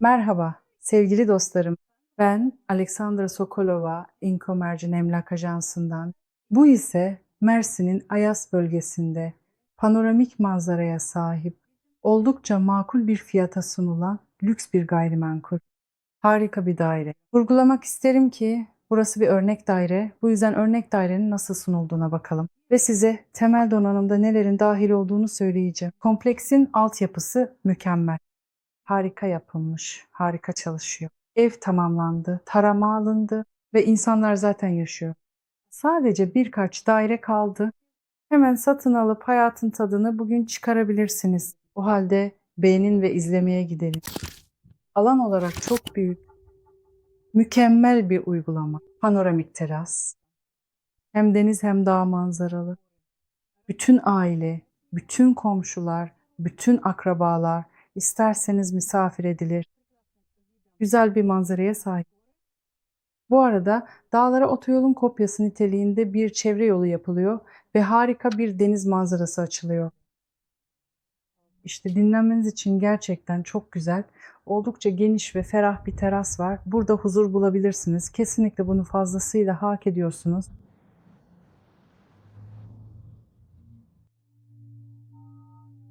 Merhaba sevgili dostlarım. Ben Aleksandra Sokolova, Inko Mercin Emlak Ajansı'ndan. Bu ise Mersin'in Ayas bölgesinde panoramik manzaraya sahip, oldukça makul bir fiyata sunulan lüks bir gayrimenkul. Harika bir daire. Vurgulamak isterim ki burası bir örnek daire. Bu yüzden örnek dairenin nasıl sunulduğuna bakalım. Ve size temel donanımda nelerin dahil olduğunu söyleyeceğim. Kompleksin altyapısı mükemmel harika yapılmış, harika çalışıyor. Ev tamamlandı, tarama alındı ve insanlar zaten yaşıyor. Sadece birkaç daire kaldı. Hemen satın alıp hayatın tadını bugün çıkarabilirsiniz. O halde beğenin ve izlemeye gidelim. Alan olarak çok büyük, mükemmel bir uygulama. Panoramik teras. Hem deniz hem dağ manzaralı. Bütün aile, bütün komşular, bütün akrabalar, İsterseniz misafir edilir. Güzel bir manzaraya sahip. Bu arada dağlara otoyolun kopyası niteliğinde bir çevre yolu yapılıyor ve harika bir deniz manzarası açılıyor. İşte dinlenmeniz için gerçekten çok güzel, oldukça geniş ve ferah bir teras var. Burada huzur bulabilirsiniz. Kesinlikle bunu fazlasıyla hak ediyorsunuz.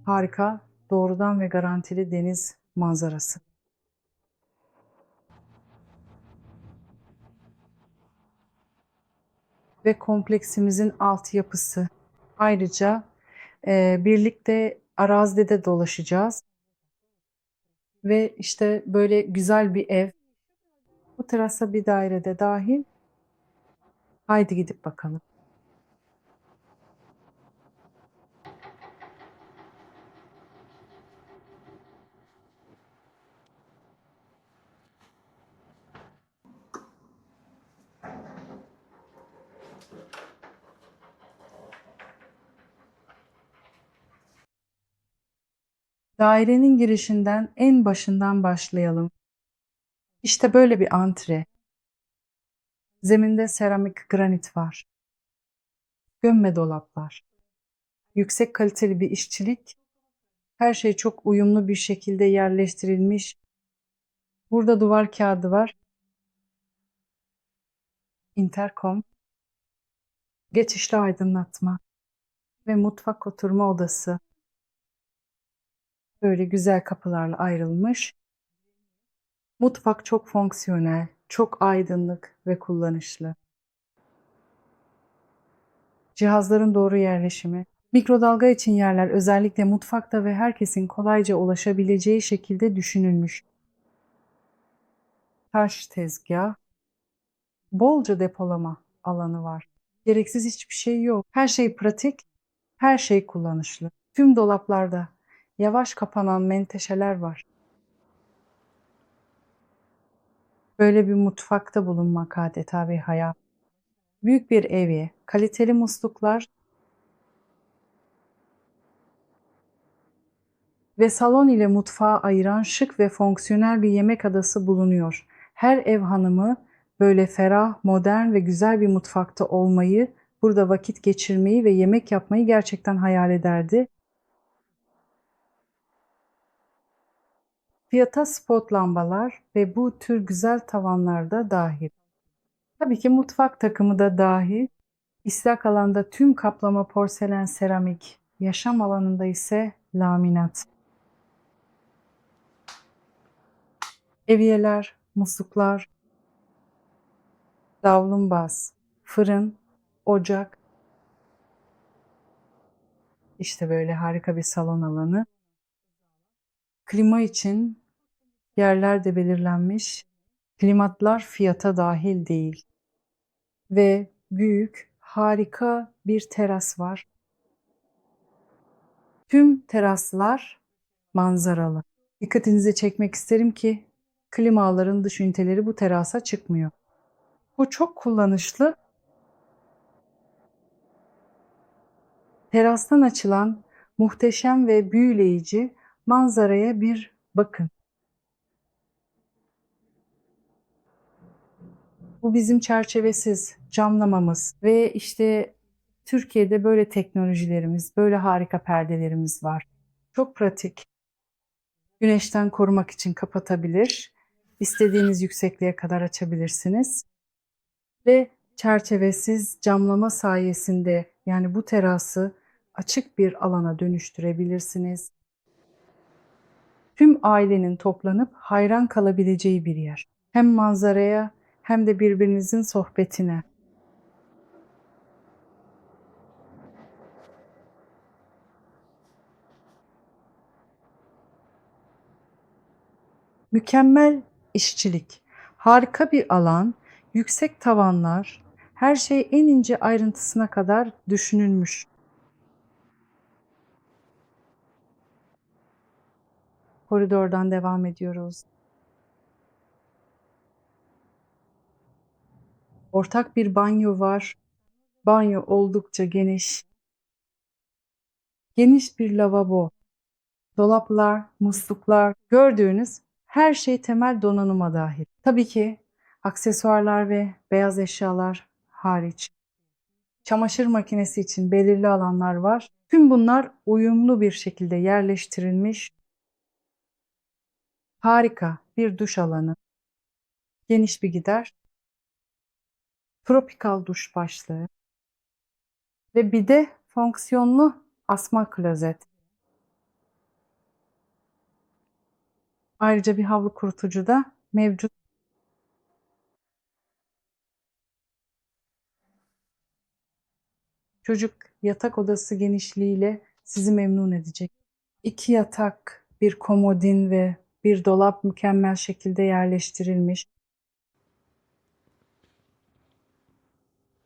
Harika doğrudan ve garantili deniz manzarası. Ve kompleksimizin altyapısı. Ayrıca e, birlikte arazide de dolaşacağız. Ve işte böyle güzel bir ev. Bu terasa bir dairede dahil. Haydi gidip bakalım. Dairenin girişinden en başından başlayalım. İşte böyle bir antre. Zeminde seramik granit var. Gömme dolaplar. Yüksek kaliteli bir işçilik. Her şey çok uyumlu bir şekilde yerleştirilmiş. Burada duvar kağıdı var. Intercom. Geçişli aydınlatma ve mutfak oturma odası. Böyle güzel kapılarla ayrılmış. Mutfak çok fonksiyonel, çok aydınlık ve kullanışlı. Cihazların doğru yerleşimi, mikrodalga için yerler özellikle mutfakta ve herkesin kolayca ulaşabileceği şekilde düşünülmüş. Taş tezgah, bolca depolama alanı var. Gereksiz hiçbir şey yok. Her şey pratik, her şey kullanışlı. Tüm dolaplarda yavaş kapanan menteşeler var. Böyle bir mutfakta bulunmak adeta bir hayal. Büyük bir evi, kaliteli musluklar ve salon ile mutfağı ayıran şık ve fonksiyonel bir yemek adası bulunuyor. Her ev hanımı böyle ferah, modern ve güzel bir mutfakta olmayı, burada vakit geçirmeyi ve yemek yapmayı gerçekten hayal ederdi. Fiyata spot lambalar ve bu tür güzel tavanlar da dahil. Tabii ki mutfak takımı da dahil. İstak alanda tüm kaplama porselen seramik, yaşam alanında ise laminat. Eviyeler, musluklar, davlumbaz, fırın, ocak. İşte böyle harika bir salon alanı. Klima için yerler de belirlenmiş. Klimatlar fiyata dahil değil. Ve büyük, harika bir teras var. Tüm teraslar manzaralı. Dikkatinizi çekmek isterim ki klimaların dış üniteleri bu terasa çıkmıyor. Bu çok kullanışlı. Terastan açılan muhteşem ve büyüleyici manzaraya bir bakın. Bu bizim çerçevesiz camlamamız ve işte Türkiye'de böyle teknolojilerimiz, böyle harika perdelerimiz var. Çok pratik. Güneşten korumak için kapatabilir. İstediğiniz yüksekliğe kadar açabilirsiniz. Ve çerçevesiz camlama sayesinde yani bu terası açık bir alana dönüştürebilirsiniz. Tüm ailenin toplanıp hayran kalabileceği bir yer. Hem manzaraya hem de birbirinizin sohbetine. Mükemmel işçilik, harika bir alan, yüksek tavanlar, her şey en ince ayrıntısına kadar düşünülmüş. Koridordan devam ediyoruz. Ortak bir banyo var. Banyo oldukça geniş. Geniş bir lavabo. Dolaplar, musluklar, gördüğünüz her şey temel donanıma dahil. Tabii ki aksesuarlar ve beyaz eşyalar hariç. Çamaşır makinesi için belirli alanlar var. Tüm bunlar uyumlu bir şekilde yerleştirilmiş. Harika bir duş alanı. Geniş bir gider. Tropikal duş başlığı. Ve bir de fonksiyonlu asma klozet. Ayrıca bir havlu kurutucu da mevcut. Çocuk yatak odası genişliğiyle sizi memnun edecek. İki yatak, bir komodin ve bir dolap mükemmel şekilde yerleştirilmiş.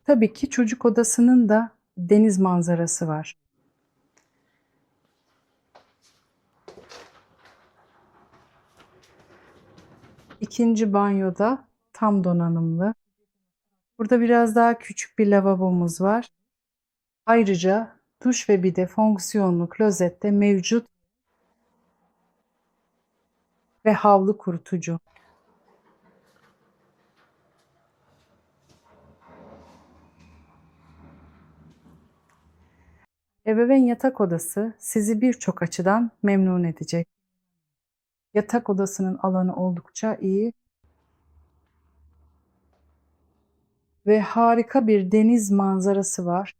Tabii ki çocuk odasının da deniz manzarası var. İkinci banyoda tam donanımlı. Burada biraz daha küçük bir lavabomuz var. Ayrıca duş ve bir de fonksiyonlu klozette mevcut ve havlu kurutucu. Ebeveyn yatak odası sizi birçok açıdan memnun edecek. Yatak odasının alanı oldukça iyi ve harika bir deniz manzarası var.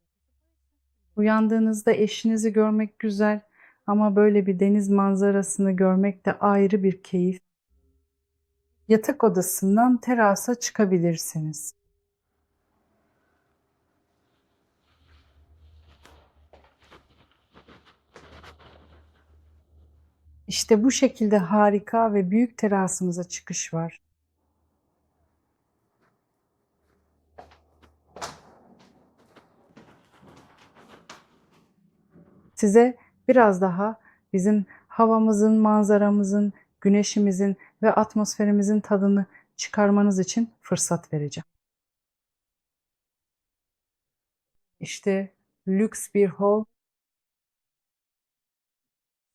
Uyandığınızda eşinizi görmek güzel ama böyle bir deniz manzarasını görmek de ayrı bir keyif. Yatak odasından terasa çıkabilirsiniz. İşte bu şekilde harika ve büyük terasımıza çıkış var. Size biraz daha bizim havamızın, manzaramızın, güneşimizin ve atmosferimizin tadını çıkarmanız için fırsat vereceğim. İşte lüks bir hol,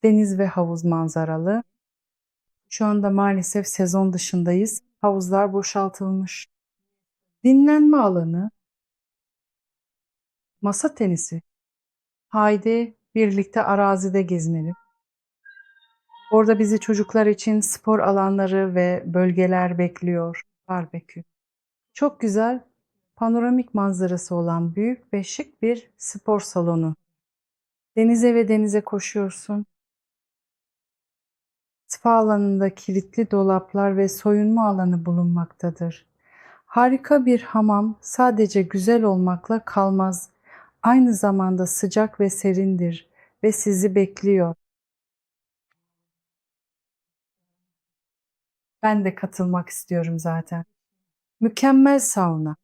deniz ve havuz manzaralı. Şu anda maalesef sezon dışındayız. Havuzlar boşaltılmış. Dinlenme alanı, masa tenisi. Haydi birlikte arazide gezinelim. Orada bizi çocuklar için spor alanları ve bölgeler bekliyor. Barbekü. Çok güzel, panoramik manzarası olan büyük ve şık bir spor salonu. Denize ve denize koşuyorsun. Spa alanında kilitli dolaplar ve soyunma alanı bulunmaktadır. Harika bir hamam sadece güzel olmakla kalmaz. Aynı zamanda sıcak ve serindir ve sizi bekliyor. Ben de katılmak istiyorum zaten. Mükemmel sauna.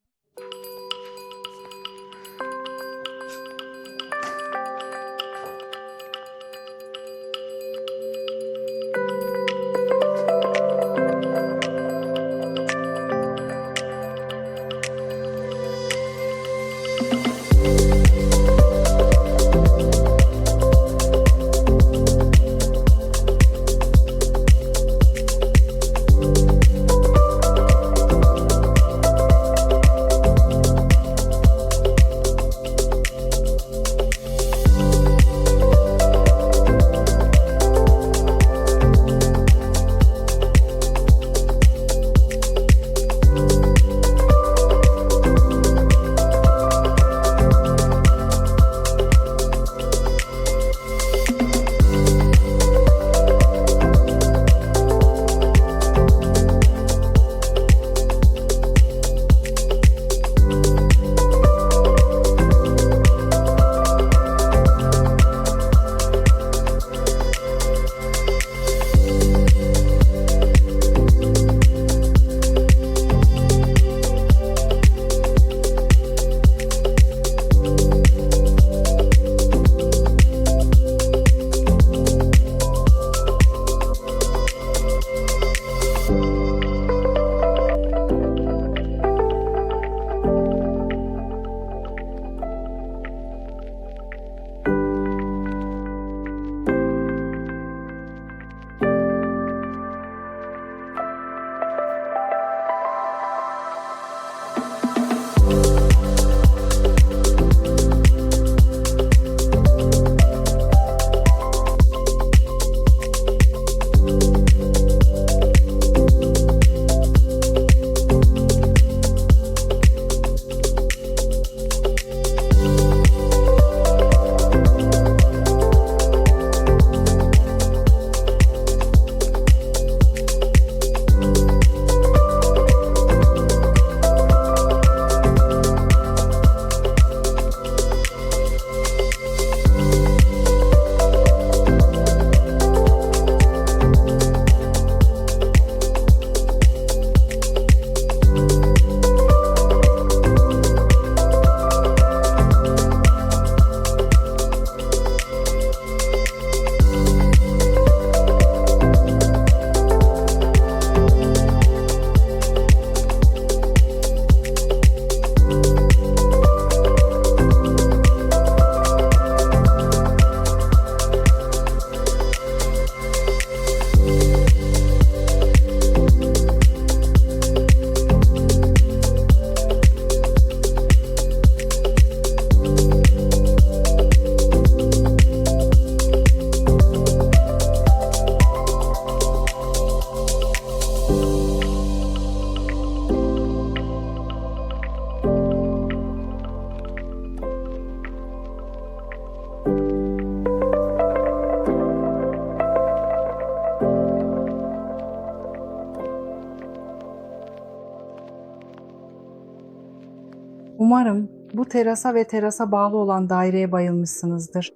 Umarım bu terasa ve terasa bağlı olan daireye bayılmışsınızdır.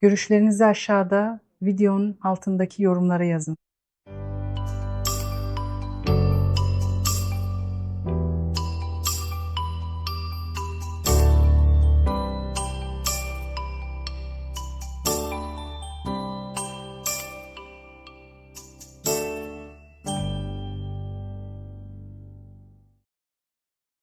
Görüşlerinizi aşağıda videonun altındaki yorumlara yazın.